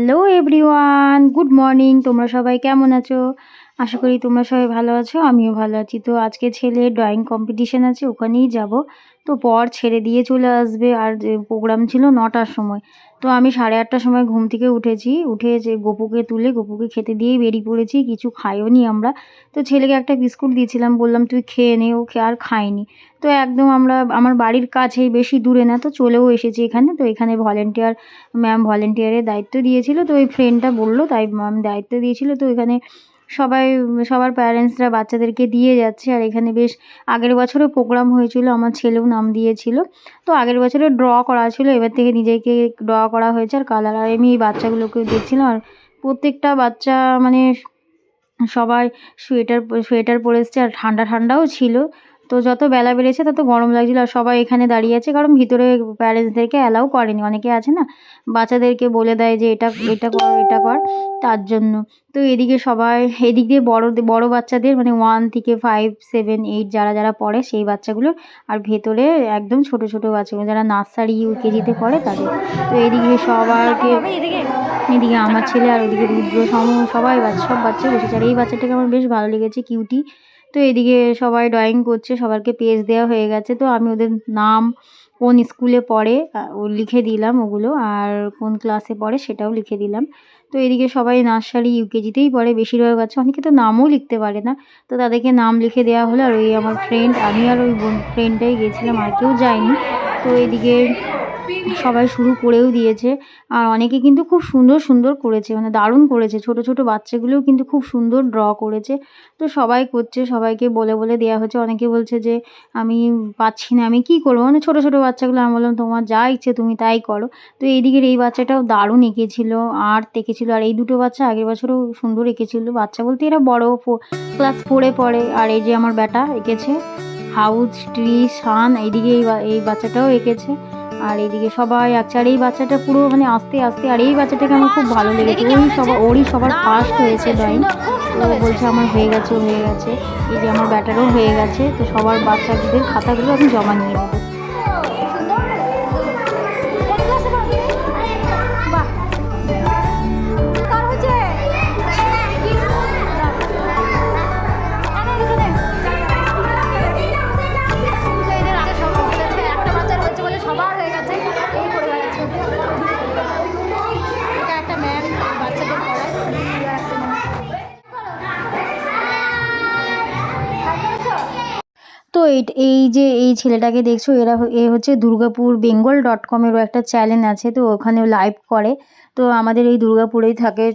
Hello everyone good morning তোমরা সবাই কেমন আছো? আশা করি তোমরা সবাই ভালো আছো, আমিও ভালো আছি। তো আজকে ছেলে ড্রয়িং কম্পিটিশান আছে, ওখানেই যাব। তো পর ছেড়ে দিয়ে চলে আসবে। আর যে প্রোগ্রাম ছিল নটার সময়। তো আমি সাড়ে আটটার সময় ঘুম থেকে উঠেছি। উঠে যে গোপুকে তুলে গোপুকে খেতে দিয়েই বেরিয়ে পড়েছি। কিছু খাইও নি আমরা। তো ছেলেকে একটা বিস্কুট দিয়েছিলাম। বললাম, তুই খেয়ে নে ও আর খাইনি। তো একদম আমরা, আমার বাড়ির কাছেই বেশি দূরে না, তো চলেও এসেছি এখানে। তো এখানে ভলেন্টিয়ার ম্যাম ভলেন্টিয়ারের দায়িত্ব দিয়েছিল। তো ওই ফ্রেন্ডটা বলল, তাই ম্যাম দায়িত্ব দিয়েছিল। তো এখানে সবাই, সবার প্যারেন্টসরা বাচ্চাদেরকে দিয়ে যাচ্ছে। আর এখানে বেশ আগের বছরও প্রোগ্রাম হয়েছিল, আমার ছেলেও নাম দিয়েছিল। তো আগের বছরে ড্র করা ছিল, এবার থেকে নিজেকে ড্র করা হয়েছে। আর কালার আর আমি এই বাচ্চাগুলোকে দেখছিলাম আর প্রত্যেকটা বাচ্চা মানে সবাই সোয়েটার সোয়েটার পরে এসছে, আর ঠান্ডা ঠান্ডাও ছিল। তো যত বেলা বেড়েছে তত গরম লাগছিল আর সবাই এখানে দাঁড়িয়ে আছে, কারণ ভিতরে প্যারেন্টসদেরকে অ্যালাউ করেনি। অনেকে আছে না, বাচ্চাদেরকে বলে দেয় যে এটা এটা কর এটা কর, তার জন্য। তো এদিকে সবাই, এদিক দিয়ে বড় বড় বাচ্চাদের মানে ওয়ান থেকে ফাইভ সেভেন এইট যারা যারা পড়ে সেই বাচ্চাগুলোর আর ভেতরে একদম ছোট ছোট বাচ্চাগুলো যারা নার্সারি ইউকেজিতে পড়ে তাদের। তো এদিকে সবাইকে এদিকে আমার ছেলে আর ওদিকে রুদ্র, সম, সবাই বাচ্চা, সব বাচ্চা বসেছে। আর এই বাচ্চাটাকে আমার বেশ ভালো লেগেছে কিউটি তো এদিকে সবাই ড্রয়িং করছে, সবারকে পেজ দেওয়া হয়ে গেছে। তো আমি ওদের নাম কোন স্কুলে পড়ে ও লিখে দিলাম ওগুলো, আর কোন ক্লাসে পড়ে সেটাও লিখে দিলাম। তো এদিকে সবাই নার্সারি ইউকেজিতেই পড়ে, বেশিরভাগ বাচ্চা অনেকে তো নামও লিখতে পারে না। তো তাদেরকে নাম লিখে দেওয়া হলো আর ওই আমার ফ্রেন্ড আমি আর ওই ফ্রেন্ডটাই গেছিলাম, আর কেউ যায়নি। তো এদিকে সবাই শুরু করেও দিয়েছে। আর অনেকে কিন্তু খুব সুন্দর সুন্দর করেছে মানে দারুণ করেছে। ছোট ছোট বাচ্চাগুলোও কিন্তু খুব সুন্দর ড্র করেছে। তো সবাই করছে, সবাইকে বলে বলে দেওয়া হচ্ছে অনেকে বলছে যে, আমি পাচ্ছি না, আমি কি করব? মানে ছোট ছোট বাচ্চাগুলো, আমি বললাম, তোমার যা ইচ্ছে তুমি তাই করো। তো এইদিকের এই বাচ্চাটাও দারুণ এঁকেছিল এঁকেছিল। আর এই দুটো বাচ্চা আগের বছরও সুন্দর এঁকেছিল। বাচ্চা বলতে এরা বড় ক্লাস ফোরে পড়ে। আর এই যে আমার বেটা এঁকেছে, হাউস, ট্রি সান এইদিকে এই বাচ্চাটাও এঁকেছে। আর এইদিকে সবাই আঁকছে আর এই বাচ্চাটা পুরো মানে আস্তে আস্তে, আর এই বাচ্চাটাকে আমার খুব ভালো লেগেছে। ওই সবার ওরই সবার ফার্স্ট হয়েছে ড্রয়িং তো বলছে আমার হয়ে গেছে হয়ে গেছে। এই যে আমার ব্যাটারও হয়ে গেছে। তো সবার বাচ্চাদের খাতাগুলো আমি জমা নিয়ে নেব। তো এই যে এই ছেলেটাকে দেখছ, এরা এ হচ্ছে দুর্গাপুর বেঙ্গল ডট কমেরও একটা চ্যানেল আছে, তো ওখানে লাইভ করে। তো আমাদের এই দুর্গাপুরেই থাকে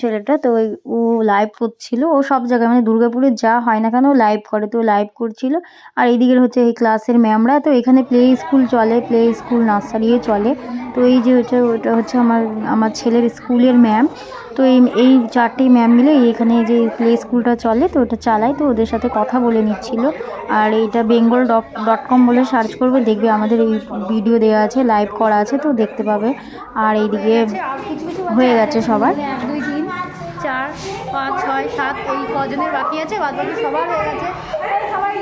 ছেলেটা, তো ও লাইভ করছিল। ও সব জায়গায় মানে দুর্গাপুরে যা হয় না কেন ও লাইভ করে, তো লাইভ করছিল। আর এইদিকের হচ্ছে এই ক্লাসের ম্যামরা তো এখানে প্লে স্কুল চলে প্লে স্কুল নার্সারিও চলে। তো এই যে হচ্ছে, ওটা হচ্ছে আমার আমার ছেলের স্কুলের ম্যাম তো এই এই চারটি ম্যাম মিলে এখানে যে প্লে স্কুলটা চলে তো ওটা চালায় তো ওদের সাথে কথা বলে নিচ্ছিল। আর এইটা বেঙ্গল ডট ডট কম বলে সার্চ করবে দেখবে আমাদের এই ভিডিও দেওয়া আছে লাইভ করা আছে তো দেখতে পাবে। আর এইদিকে হয়ে গেছে সবার। এক দুই তিন চার পাঁচ ছয় সাত এই কজনের বাকি আছে বাদ বাকি সবার হয়ে গেছে। সবাই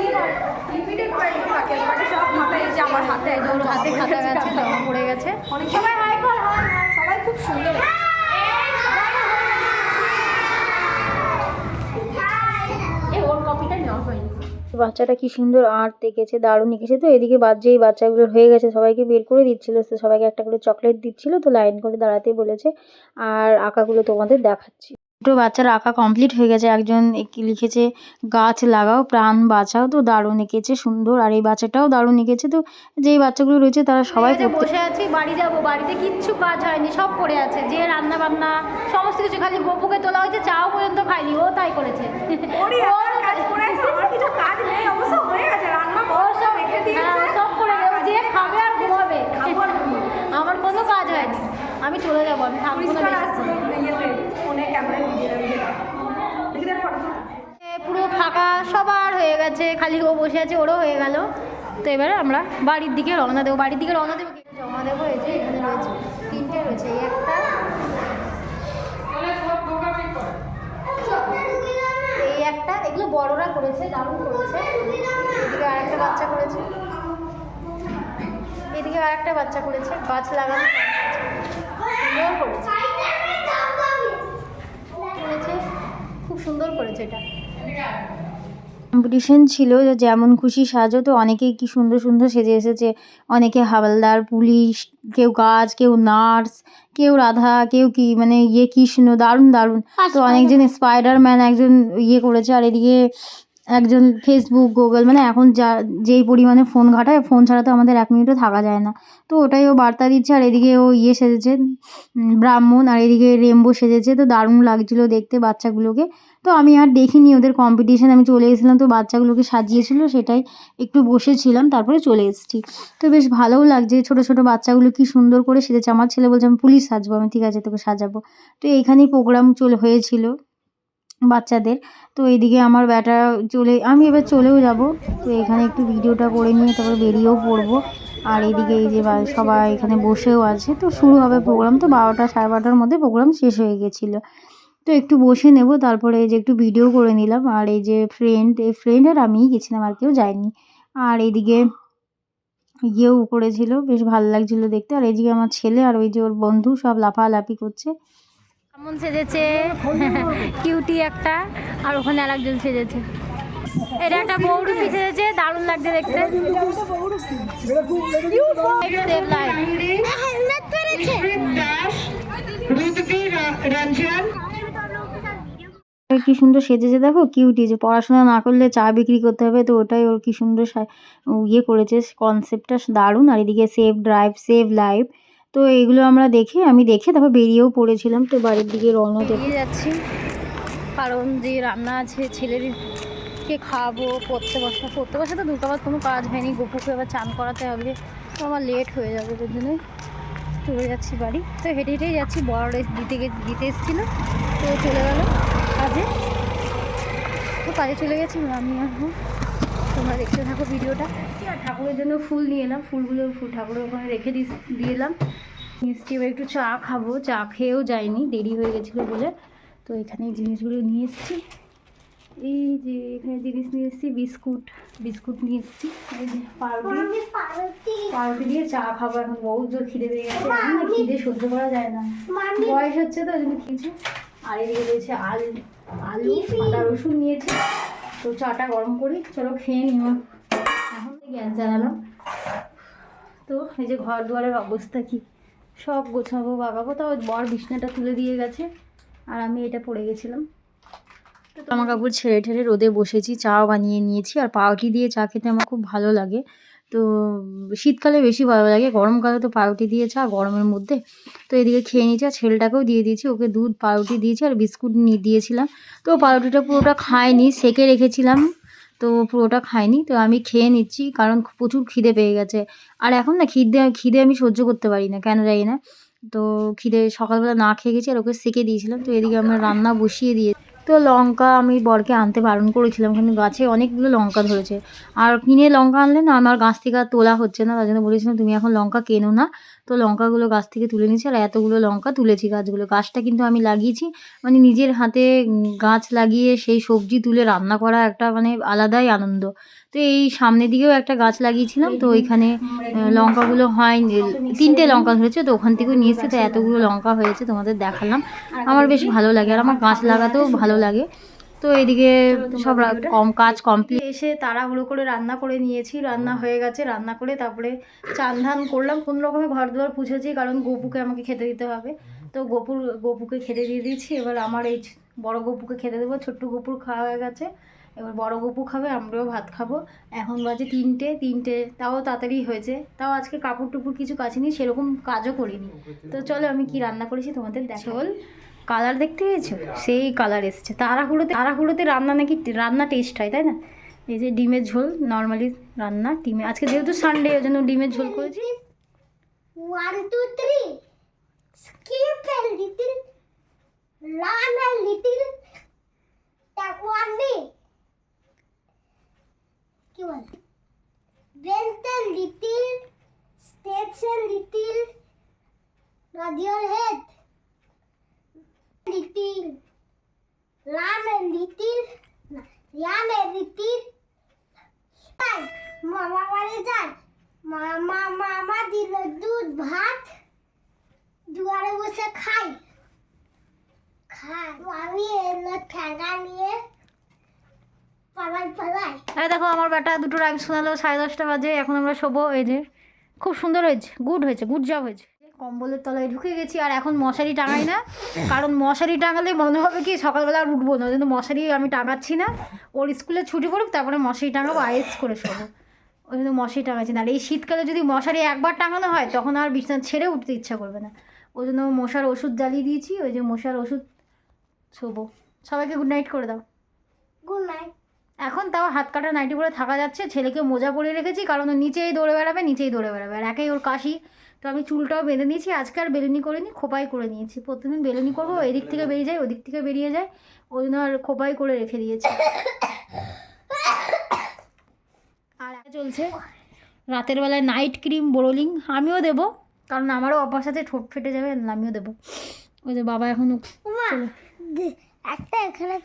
লিমিটেড কয়েকজন বাকি আছে বাকি সব মাথায় যে আমার হাতে একদম হাতে খাতা গেছে জমা পড়ে গেছে অনেক সবাই হাই কর হাই হাই। সবাই খুব সুন্দর। হয়নি বাচ্চাটা কি সুন্দর আর্ট দেখেছে, দারুণ এঁকেছে তো। এদিকে বাদ যেই বাচ্চাগুলোর হয়ে গেছে, সবাইকে বের করে দিচ্ছিল। তো সবাইকে একটা করে চকলেট দিচ্ছিল, তো লাইন করে দাঁড়াতে বলেছে। আর আঁকাগুলো তোমাদের দেখাচ্ছি। দুটো বাচ্চার আঁকা কমপ্লিট হয়ে গেছে। একজন এঁকে লিখেছে গাছ লাগাও প্রাণ বাঁচাও। তো দারুণ এঁকেছে সুন্দর। আর এই বাচ্চাটাও দারুণ এঁকেছে। তো যেই বাচ্চাগুলো রয়েছে তারা সবাই বসে আছি বাড়ি যাব। বাড়িতে কিচ্ছু কাজ হয়নি সব পড়ে আছে। যে রান্না বান্না সমস্ত কিছু খালি গপুকে তোলা হয়েছে চাও পর্যন্ত খাইনি। ও তাই করেছে। ওরই একটা কাজ করে আছে আমার কিছু কাজ নেই অবশ্য গেছে। রান্না ও বড় সব রেখে দিয়েছে। সব করে দেবো যে খাবে আর ঘুমাবে। খাব আর ঘুমোবো। আমার কোনো কাজ হয়নি। আমি চলে যাব আমি থাকব না ফোনে পুরো ফাঁকা সবার হয়ে গেছে, খালি ও বসে আছে, ওরও হয়ে গেল। তো এবারে আমরা বাড়ির দিকে রওনা দেবো। বাড়ির দিকে রওনা দেবো জমা দেবো এই যে এখানে রয়েছে, তিনটে রয়েছে, এই একটা। এই একটা, এগুলো বড়রা করেছে, দারুণ করেছে। এদিকে আর একটা বাচ্চা করেছে। এদিকে আর একটা বাচ্চা করেছে, গাছ লাগানো। করেছে। হয়েছে এটা। কম্পিটিশন ছিল যে যেমন খুশি সাজো তো অনেকেই কি সুন্দর সুন্দর সেজে এসেছে। অনেকে হাওলদার পুলিশ কেউ গাছ কেউ নার্স কেউ রাধা কেউ কি মানে ইয়ে কৃষ্ণ দারুণ দারুণ। তো অনেকজন স্পাইডারম্যান একজন ইয়ে করেছে আর এদিকে একজন ফেসবুক গুগল মানে এখন যা, যেই পরিমাণে ফোন ঘাটায় ফোন ছাড়া তো আমাদের এক মিনিটও থাকা যায় না। তো ওটাই ও বার্তা দিচ্ছে, আর এদিকে ও ইয়ে সেজেছে ব্রাহ্মণ, আর এদিকে রেমবো সেজেছে। তো দারুণ লাগছিল দেখতে বাচ্চাগুলোকে। তো আমি আর দেখিনি ওদের কম্পিটিশন আমি চলে এসেছিলাম, তো বাচ্চাগুলোকে সাজিয়েছিল, সেটাই একটু বসেছিলাম, তারপরে চলে এসেছি। তো বেশ ভালোও লাগছে, ছোট ছোট বাচ্চাগুলো কি সুন্দর করে সেজেছে। আমার ছেলে বলছে, আমি পুলিশ সাজবো, আমি ঠিক আছে, তোকে সাজাবো। তো এইখানেই প্রোগ্রাম চলে, হয়েছিল। বাচ্চাদের। তো এইদিকে আমার ব্যাটা চলে, আমি এবার চলেও যাব। তো এখানে একটু ভিডিওটা করে নিয়ে তারপরে বেরিয়েও পড়ব। আর এইদিকে এই যে সবাই এখানে বসেও আছে। তো শুরু হবে প্রোগ্রাম। তো বারোটা, সাড়ে বারোটার মধ্যে প্রোগ্রাম শেষ হয়ে গেছিল। তো একটু বসে নেব। তারপরে এই যে একটু ভিডিও করে নিলাম। আর এই যে ফ্রেন্ড এই ফ্রেন্ড আর আমিই গেছিলাম আর কেউ যায়নি। আর এইদিকে ইয়েও করেছিল। বেশ ভালো লাগছিল দেখতে। আর এইদিকে আমার ছেলে আর ওই যে ওর বন্ধু সব লাফালাফি করছে। কেমন সেজেছে? কিউটি একটা, আর ওখানে আর একজন সেজেছে। এটা একটা বৌরুপি সেজেছে, দারুণ লাগছে দেখতে। কি সুন্দর সেজেছে দেখো, কিউটি যে পড়াশোনা না করলে চা বিক্রি করতে হবে, তো ওটাই ওর কি সুন্দর ইয়ে করেছে কনসেপ্টটা দারুণ। আর এদিকে সেভ ড্রাইভ সেভ লাইভ তো এইগুলো আমরা দেখে, আমি দেখে তারপর বেরিয়েও পড়েছিলাম। তো বাড়ির দিকে রওনা বেরিয়ে যাচ্ছি, কারণ যে রান্না আছে, ছেলেদেরকে খাওয়াবো, পড়তে বসা পড়তে বসা তো দুটোবার কোনো কাজ হয়নি, গোপুকে আবার চান করাতে হবে। তো আমার লেট হয়ে যাবে ওই জন্যই চলে যাচ্ছি বাড়ি। তো হেঁটে হেঁটেই যাচ্ছি বড় দিতে দিতে এসেছিল। তো চলে গেল কাজে। তো কাজে চলে গেছি, আমি এখন তোমরা দেখতে থাকো ভিডিওটা। আর ঠাকুরের জন্য ফুল নিয়ে এলাম। ফুলগুলো ফুল ঠাকুরের ওখানে রেখে দিয়ে এলাম। মিষ্টি এবার একটু চা খাব। চা খেয়েও যায়নি দেরি হয়ে গেছিল বলে। তো এখানে জিনিসগুলো নিয়ে এসেছি। এই যে এখানে জিনিস নিয়ে এসেছি বিস্কুট। বিস্কুট নিয়ে এসেছি। এই পাউরুটি। পাউরুটি দিয়ে চা খাব। এখন বহুত জোর খিদে পেয়ে গেছে। না খিদে সহ্য করা যায় না। বয়স হচ্ছে তো ওই জন্য খেয়েছি আর এদিকে রয়েছে আলু। আলু আদা রসুন নিয়েছি। তো চাটা গরম করি। চলো খেয়ে নিও। গ্যাস জ্বালালাম। তো এই যে ঘর দুয়ারের অবস্থা কি? সব গোছাবো, বাগাবো। তাও বর বিছনাটা তুলে দিয়ে গেছে আর আমি এটা পড়ে গেছিলাম। তো জামা কাপড় ছেড়ে ঠেড়ে রোদে বসেছি, চাও বানিয়ে নিয়েছি আর পাউরুটি দিয়ে চা খেতে আমার খুব ভালো লাগে। তো শীতকালে বেশি ভালো লাগে, গরমকালে তো পাউরুটি দিয়ে চা গরমের মধ্যে। তো এদিকে খেয়ে নিয়েছি আর ছেলেটাকেও দিয়ে দিয়েছি, ওকে দুধ, পাউরুটি দিয়েছি আর বিস্কুট নিয়ে দিয়েছিলাম। তো পাউরুটিটা পুরোটা খায়নি, সেকে রেখেছিলাম। তো পুরোটা খাইনি। তো আমি খেয়ে নিচ্ছি, কারণ প্রচুর খিদে পেয়ে গেছে। আর এখন না খিদে খিদে আমি সহ্য করতে পারি না, কেন জানি না। তো খিদে, সকালবেলা না খেয়ে গেছি আর ওকে সেকে দিয়েছিলাম। তো এদিকে আমরা রান্না বসিয়ে দিয়ে তো লঙ্কা আমি বরকে আনতে বারণ করেছিলাম, কিন্তু গাছে অনেকগুলো লঙ্কা ধরেছে। আর কিনে লঙ্কা আনলে না আমার গাছ থেকে আর তোলা হচ্ছে না, তার জন্য বলেছিলাম, তুমি এখন লঙ্কা কেনো না। তো লঙ্কাগুলো গাছ থেকে তুলে নিয়েছি আর এতগুলো লঙ্কা তুলেছি গাছগুলো। গাছটা কিন্তু আমি লাগিয়েছি মানে নিজের হাতে গাছ লাগিয়ে সেই সবজি তুলে রান্না করা একটা মানে আলাদাই আনন্দ। তো এই সামনের দিকেও একটা গাছ লাগিয়েছিলাম, তো ওইখানে লঙ্কাগুলো হয়, তিনটে লঙ্কা ধরেছে, তো ওখান থেকেও নিয়ে এসেছে, তো এতগুলো লঙ্কা হয়েছে তোমাদের দেখালাম। আমার বেশ ভালো লাগে আর আমার গাছ লাগাতেও ভালো লাগে। তো এইদিকে সব কম কাজ কমপ্লিট এসে তাড়াহুড়ো করে রান্না করে নিয়েছি রান্না হয়ে গেছে রান্না করে তারপরে চান ধান করলাম। কোনো রকমে ঘর দুয়ার পুছেছি কারণ গপুকে আমাকে খেতে দিতে হবে। তো গপুর গপুকে খেতে দিয়ে দিয়েছি। এবার আমার এই বড় গপুকে খেতে দেবো। ছোট্ট গপুর খাওয়া হয়ে গেছে। এবার বড় গপু খাবে আমরাও ভাত খাব। এখন বাজে তিনটে তিনটে তাও তাড়াতাড়ি হয়েছে। তাও আজকে কাপড় টুপুর কিছু কাছে কাচিনি সেরকম কাজও করিনি। তো চলো আমি কি রান্না করেছি তোমাদের দেখল কালার দেখতে পেয়েছ সেই কালার এসছে তাড়াহুড়োতে তাড়াহুড়োতে রান্না নাকি রান্না টেস্ট হয় তাই না এই যে ডিমের ঝোল নর্মালি রান্না ডিমে আজকে যেহেতু সানডে ওই জন্য ডিমের ঝোল করেছি One, two, three. Skip a little. Run a little. Tap one knee. কি বল Bend a little. Stretch a little. Nod your Run a little. তাই, মামা বাড়ি যায়। মামা মামা দিল দুধ ভাত, দুয়ারে বসে খাই। খাই। আমি এলো ঠেঙ্গা নিয়ে এই দেখো, আমার বেটা দুটো রাইম শোনালো, সাড়ে দশটা বাজে, এখন আমরা শোবো, এই যে, খুব সুন্দর হয়েছে গুড হয়েছে গুড জব হয়েছে। কম্বলের তলায় ঢুকে গেছি আর এখন মশারি টাঙাই না। কারণ মশারি টাঙালে মনে হবে কি সকালবেলা আর উঠবো না জন্য মশারি আমি টাঙাচ্ছি না। ওর স্কুলে ছুটি পড়ুক তারপরে মশারি টাঙাবো আইস করে শোবো। ওই জন্য মশারি টাঙাচ্ছি না। আর এই শীতকালে যদি মশারি একবার টাঙানো হয় তখন আর বিছানা ছেড়ে উঠতে ইচ্ছা করবে না। ওই জন্য মশার ওষুধ জ্বালিয়ে দিয়েছি ওই যে মশার ওষুধ শোবো। সবাইকে গুড নাইট করে দাও। গুড নাইট এখন তাও হাত কাটা নাইটি পরে থাকা যাচ্ছে ছেলেকে মোজা পরিয়ে রেখেছি কারণ ও নিচেই দৌড়ে বেড়াবে নিচেই দৌড়ে বেড়াবে। আর একাই ওর কাশি। তো আমি চুলটাও বেঁধে নিয়েছি আজকে আর বেলুনি করিনি খোপাই করে নিয়েছি। প্রতিদিন বেলুনি করব এদিক থেকে বেরিয়ে যায় ওদিক থেকে বেরিয়ে যায় ওই জন্য আর খোপাই করে রেখে দিয়েছি। আর চলছে রাতের বেলায় নাইট ক্রিম বোরোলিং আমিও দেবো কারণ আমারও অভ্যাস আছে ঠোঁট ফেটে যাবে আমিও দেবো। ওই যে বাবা এখন একটা এখানে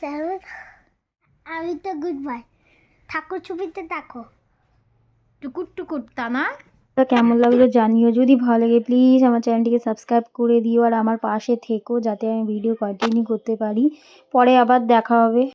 আমি তো গুড বাই ঠাকুর ছবিতে দেখো। টুকুট টুকুট তা না? কেমন লাগল জানিও। যদি ভালো লাগে প্লিজ আমার চ্যানেলটিকে সাবস্ক্রাইব করে দিও আর আমার পাশে থেকো যাতে আমি ভিডিও কন্টিনিউ করতে পারি। পরে আবার দেখা হবে।